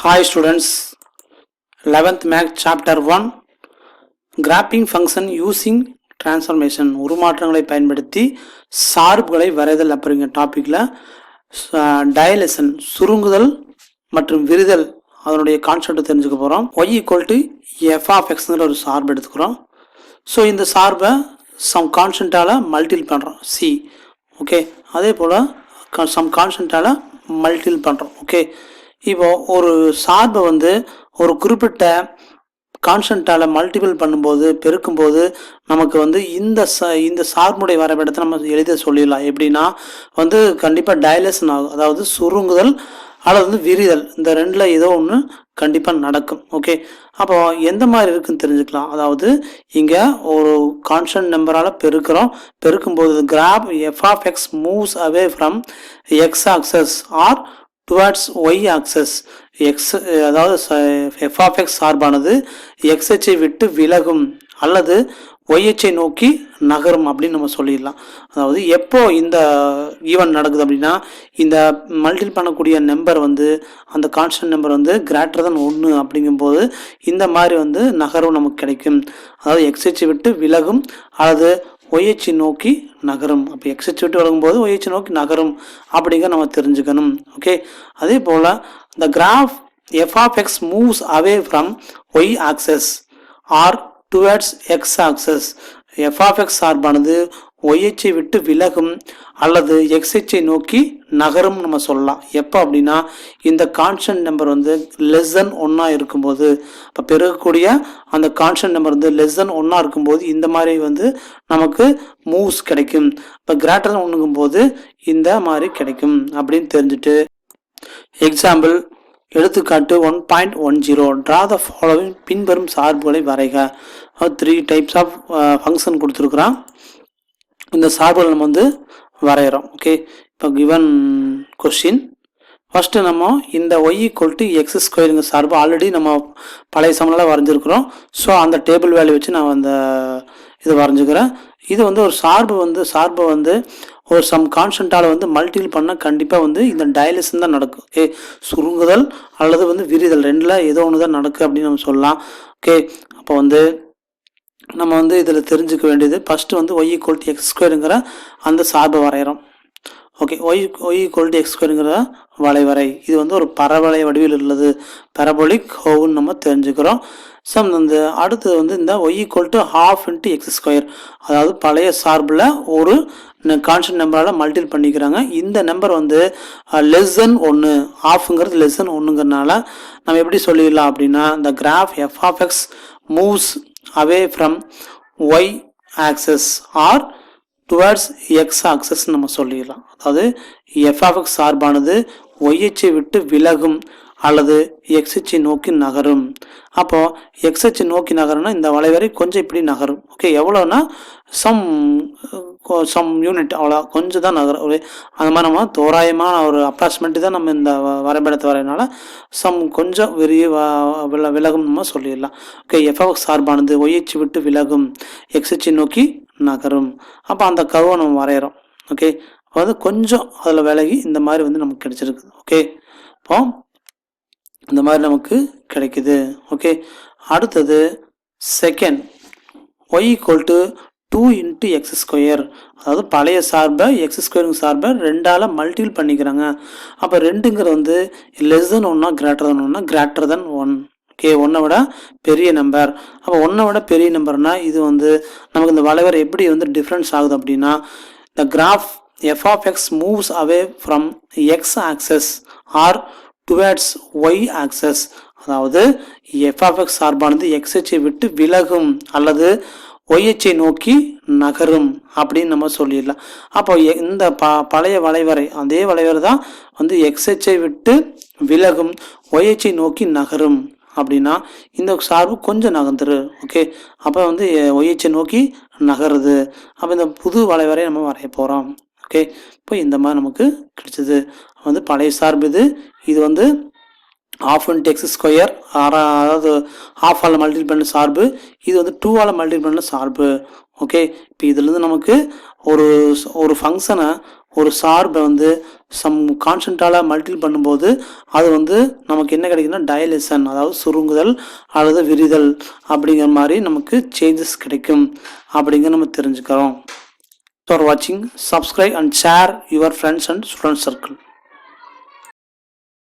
Hi students, 11th Math Chapter 1 Graphing Function Using Transformation. உருமாற்றங்களை பயன்படுத்தி சார்புகளை வரைதல் அப்படிங்கிற டாப்பிக்கில் டயலெசன் சுருங்குதல் மற்றும் விரிதல் அதனுடைய கான்செப்டை தெரிஞ்சுக்க போகிறோம் Y equal to F of எக்ஸ்ங்கிற ஒரு சார்பு எடுத்துக்கிறோம். ஸோ இந்த சார்பை சம் கான்ஸ்டண்ட்டால் மல்டில் பண்ணுறோம் சி ஓகே அதே போல் சம் கான்ஸ்டண்ட்டால் மல்டில் பண்ணுறோம் ஓகே இப்போ ஒரு சார்பை வந்து ஒரு குறிப்பிட்ட கான்ஸ்டண்ட்டால் மல்டிபிள் பண்ணும்போது பெருக்கும்போது நமக்கு வந்து இந்த ச இந்த சார்புடைய வரைபடத்தை நம்ம எளிதாக சொல்லிடலாம். எப்படின்னா வந்து கண்டிப்பாக டயலேஷன் ஆகும். அதாவது சுருங்குதல் அல்லது வந்து விரிதல். இந்த ரெண்டில் ஏதோ ஒன்று கண்டிப்பாக நடக்கும். ஓகே அப்போ எந்த மாதிரி இருக்குன்னு தெரிஞ்சுக்கலாம். அதாவது இங்கே ஒரு கான்ஸ்டன்ட் நம்பரால் பெருக்கிறோம். பெருக்கும்போது graph F of X moves away from X axis or towards Y axis X அதாவது எஃப் ஆஃப் எக்ஸ் சார்பானது எக்ஸ் அச்சை விட்டு விலகும் அல்லது ஒய்எச்சை நோக்கி நகரும் அப்படின்னு நம்ம சொல்லிடலாம். அதாவது எப்போ இந்த ஈவெண்ட் நடக்குது அப்படின்னா இந்த மல்டில் பண்ணக்கூடிய நம்பர் வந்து அந்த கான்ஸ்டன்ட் நம்பர் வந்து கிரேட்டர் தன் ஒன்று அப்படிங்கும்போது இந்த மாதிரி வந்து நகரும் நமக்கு கிடைக்கும். அதாவது எக்ஸ்எச்சை விட்டு விலகும் அல்லது ஒய்ஹெச்சி நோக்கி நகரும். அப்போ எக்ஸெச் விட்டு வழங்கும்போது ஒய்ஹெச்சி நோக்கி நகரும் அப்படிங்கிற நம்ம தெரிஞ்சுக்கணும். ஓகே அதே போல் the graph F of X moves away from Y axis or towards X axis F of X சார்பானது ஒய்எச்சை விட்டு விலகும் அல்லது x நோக்கி நகரும் நம்ம சொல்லலாம். எப்போ அப்படின்னா இந்த கான்ஸ்டன்ட் நம்பர் வந்து லெஸ் தென் ஒன்னாக இருக்கும்போது இப்போ பெருகக்கூடிய அந்த கான்ஸ்டன்ட் நம்பர் வந்து லெஸ் தென் ஒன்றா இருக்கும்போது இந்த மாதிரி வந்து நமக்கு மூவ்ஸ் கிடைக்கும். இப்போ கிரேட்டர் தன் ஒன்றுங்கும் போது இந்த மாதிரி கிடைக்கும் அப்படின்னு தெரிஞ்சுட்டு எக்ஸாம்பிள் எடுத்துக்காட்டு one point one zero draw the following பின்வரும் சார்புகளை வரைக. த்ரீ டைப்ஸ் ஆஃப் ஃபங்க்ஷன் கொடுத்துருக்குறான். இந்த சார்புகள் நம்ம வந்து வரைகிறோம் ஓகே இப்போ கிவன் கொஷின் ஃபஸ்ட்டு நம்ம இந்த ஒய் ஈக்குவல் டு எக்ஸ் ஸ்கொயருங்க சார்பு ஆல்ரெடி நம்ம பழைய சமநிலை வரைஞ்சிருக்கிறோம். ஸோ அந்த டேபிள் வேல்யூ வச்சு நான் அந்த இது வரைஞ்சிக்கிறேன். இது வந்து ஒரு சார்பு வந்து சார்பை வந்து ஒரு சம் கான்ஸ்டண்ட்டால் வந்து மல்டிபிள் பண்ணால் கண்டிப்பாக வந்து இந்த டயலிசன் தான் நடக்கும். ஓகே சுருங்குதல் அல்லது வந்து விரிதல் ரெண்டில் ஏதோ ஒன்று தான் நடக்குது அப்படின்னு நம்ம சொல்லலாம். ஓகே அப்போ வந்து நம்ம வந்து இதில் தெரிஞ்சுக்க வேண்டியது ஃபஸ்ட்டு வந்து ஒய் ஈக்குவல் டு எக்ஸ் ஸ்கொயருங்கிற அந்த சார்பை வரைகிறோம் okay Y Y equal to X ஸ்கொயருங்கிற வளைவரை. இது வந்து ஒரு பரவளை வடிவில் உள்ளது. பரபோலிக் ஹோவுன்னு நம்ம தெரிஞ்சுக்கிறோம். ஸோ இந்த அடுத்தது வந்து இந்த Y equal to half into X square அதாவது பழைய சார்பில் ஒரு கான்ஸ்டன்ட் நம்பரால் மல்டிபிள் பண்ணிக்கிறாங்க. இந்த நம்பர் வந்து லெஸ் தென் ஒன்று ஆஃப்ங்கிறது லெஸ் தென் ஒன்றுங்கிறனால நம்ம எப்படி சொல்லிடலாம் அப்படின்னா இந்த graph F of X moves away from Y axis or towards X axis நம்ம சொல்லிடலாம். அதாவது எஃப்எஃப் சார்பானது ஒய்ஹெச்சை விட்டு விலகும் அல்லது எக்ஸ்ஹெச்சை நோக்கி நகரும். அப்போது எக்ஸ்ஹெச்சை நோக்கி நகரும்னா இந்த வளைவரை கொஞ்சம் இப்படி நகரும். ஓகே எவ்வளோனா சம் சம் யூனிட் அவ்வளோ கொஞ்சம் தான் நகரும். ஒரு அந்த மாதிரி நம்ம தோராயமான ஒரு அப்ராக்சிமேட்டு தான் நம்ம இந்த வரைபடத்தை வரையினால சம் கொஞ்சம் விரிய வில விலகும் நம்ம சொல்லிடலாம். ஓகே எஃப்எஃப் சார்பானது ஒய்ஹெச் விட்டு விலகும். எக்ஸ்ஹெச்சை நோக்கி நகரும். அப்போ அந்த கருவை நம்ம வரைகிறோம் ஓகே அப்போ கொஞ்சம் அதில் விலகி இந்த மாதிரி வந்து நமக்கு கிடச்சிருக்குது. ஓகே இப்போ இந்த மாதிரி நமக்கு கிடைக்குது. ஓகே அடுத்தது second Y equal to two into X square அதாவது பழைய சார்பை எக்ஸ் ஸ்கொயருங்க சார்பை ரெண்டால் மல்டிபிள் பண்ணிக்கிறாங்க. அப்போ ரெண்டுங்கிறது வந்து லெஸ் தென் ஒன்னா கிரேட்டர் தென் ஒன்னா கிரேட்டர் தென் ஒன் ஓகே ஒன்றை விட பெரிய நம்பர் அப்போ ஒன்றை விட பெரிய நம்பர்னா இது வந்து நமக்கு இந்த வளைவர் எப்படி வந்து டிஃப்ரென்ஸ் ஆகுது அப்படின்னா the graph f of x moves away from x axis or towards y axis அதாவது எஃப்எஃப்எக்ஸ் சார்பானது x அச்சை விட்டு விலகும் அல்லது ஒய்எச்சை நோக்கி நகரும் அப்படின்னு நம்ம சொல்லிடலாம். அப்போ எ- இந்த ப பழைய வளைவரை அதே வளைவரை தான் வந்து எக்ஸ்எச்சை விட்டு விலகும் ஒய்எச்சை நோக்கி நகரும் அப்படின்னா இந்த சார்பு கொஞ்சம் நகர்ந்துரு ஓகே அப்போ வந்து ஒய்எச்சை நோக்கி நகருது. அப்போ இந்த புது வளைவரை நம்ம வரைய போகிறோம் ஓகே இப்போ இந்த மாதிரி நமக்கு கிடைச்சது. வந்து பழைய சார்பு இது. இது வந்து ஆஃப் இன்ட் எக்ஸ் ஸ்கொயர் அதாவது ஆஃப் ஆல் மல்டிபிள் பண்ண சார்பு. இது வந்து டூவால் மல்டிபிள் பண்ண சார்பு. ஓகே இப்போ இதுலேருந்து நமக்கு ஒரு ஒரு ஃபங்க்ஷனை ஒரு சார்பை வந்து சம் கான்ஸ்டண்ட்டால் மல்டிபிள் பண்ணும்போது அது வந்து நமக்கு என்ன கிடைக்குன்னா டயலேஷன் அதாவது சுருங்குதல் அல்லது விரிதல் அப்படிங்கிற மாதிரி நமக்கு சேஞ்சஸ் கிடைக்கும். அப்படிங்கிற நம்ம தெரிஞ்சுக்கிறோம். ஃபார் வாட்சிங் subscribe and share your friends and student circle